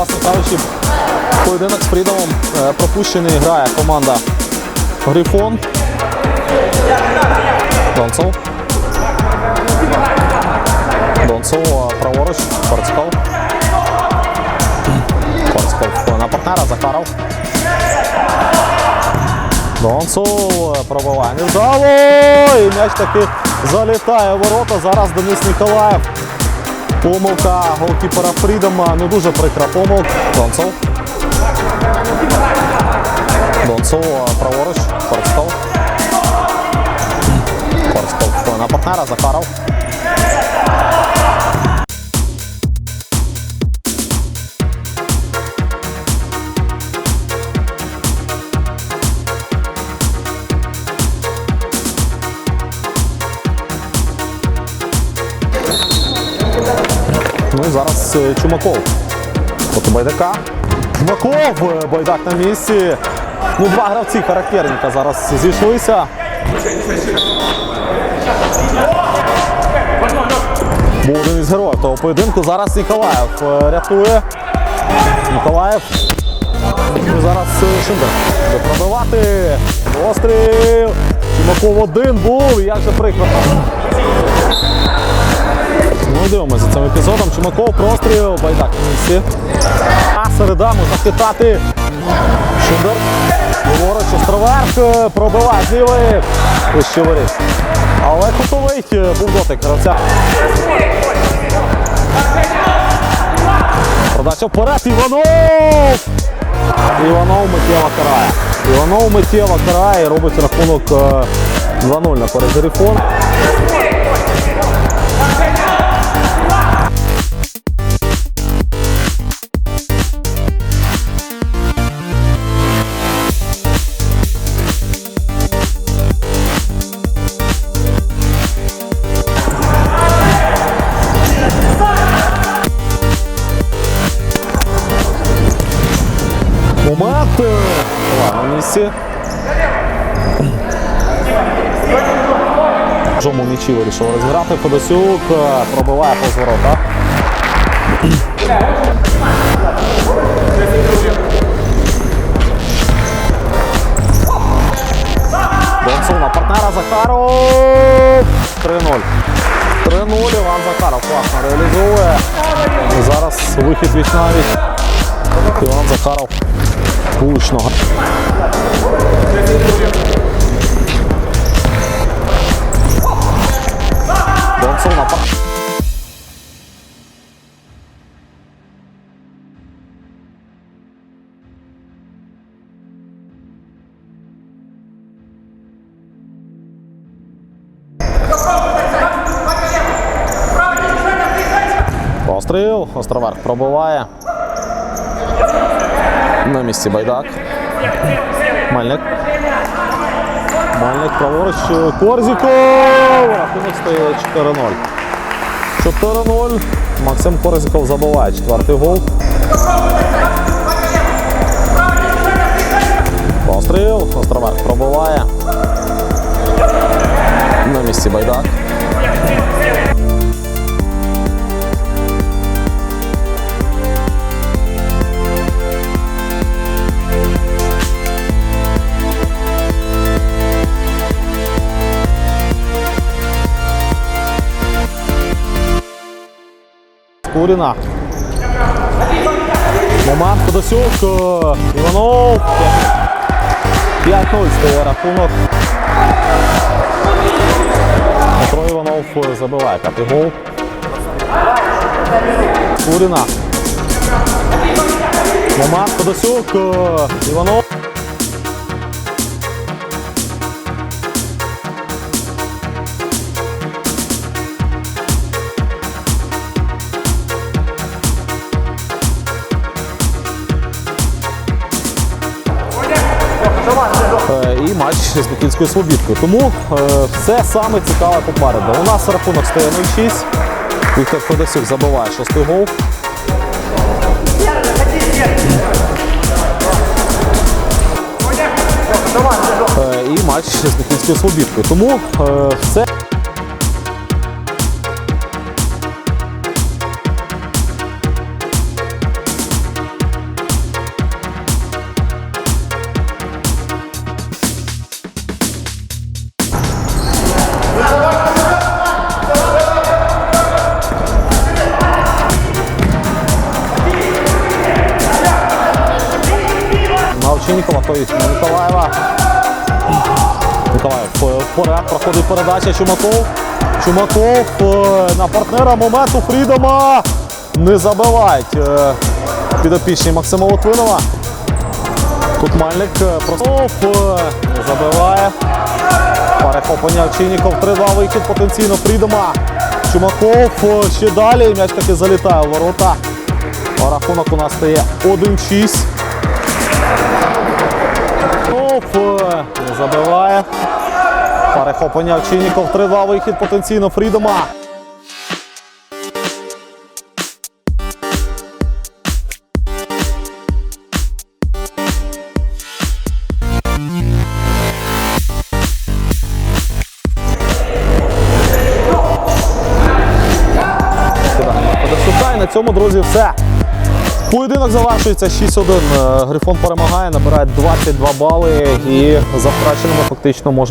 власне кажучи, поєдинок з Фрідомом е, пропущений грає команда Грифон. Донцов. Донцов е, праворуч. Корцьков. Корцьков на партнера Захаров. Донцов е, пробиває. Невдало! І м'яч таки залітає в ворота. Зараз Денис Ніколаєв. Помилка голкіпера Фрідома. Не дуже прикра помилка. Донцов. Донцов праворуч. Корстов. Корстов на партнера Захаров. Ну і зараз е, Чумаков. Проти Байдака. Чумаков! е, Байдак на місці. Ну, два гравці характерника зараз зійшлися. Був один із героїв того поєдинку. Зараз Ніколаєв е, рятує. Ніколаєв. І зараз е, Шиндер буде пробивати. Постріл. Чумаков один був. Як же прикро. Ну, дивимося за цим епізодом. Чумаков простріл, байдак на місці. А середа можна хитати. Шиндер. Ліворуч, Островерх е, пробиває з лівої. Вище воріт. Але кутовий е, був дотик гравця. Продача вперед. Іванов! Іванов миттєво карає. Іванов миттєво карає робить рахунок е, 2-0 на користь Грифон. Ладно, на місці. Жому м'ячі вирішив розіграти. Федосюк е, пробиває повз ворота. Донцов на партнера Захаров. 3-0. 3-0. Іван Захаров класно реалізовує. Зараз вихід віч навіть. Іван Захаров влучно. Донцов на Постріл. На місці байдак. Мальник. Мальник праворуч. Корзіков! Рахунок стає 4-0. 4-0. Максим Корзіков забиває четвертий гол. Куріна. Момент Федосюк. е, Іванов. 5-0 стає рахунок. Петро Іванов забиває п'ятий гол. Куріна. Момент Федосюк. е, Іванов. І матч з Микільською Слобідкою. Тому це саме цікаве попереду. У нас рахунок стає 0-6. Віктор Федосюк забиває шостий гол. Е, і матч з Микільською Слобідкою. Тому е, На Овчинникова ходить на Миколаєва. Миколаїв е, вперед, проходить передача Чумаков. Чумаков е, на партнера моменту Фрідома. Не забивають е, підопічні Максима Литвинова. Тут Мальник е, просто забиває. Перехоплення Овчинников. 3-2 вихід потенційно Фрідома. Чумаков ще далі. М'яч таки залітає в ворота. Рахунок у нас стає 1-6. Оп, е, не забиває. Перехоплення Овчинніков. 3-2 вихід потенційно Фрідома. На цьому, друзі, все. Поєдинок завершується 6-1. Е, Грифон перемагає, набирає 22 бали і за втраченими фактично може.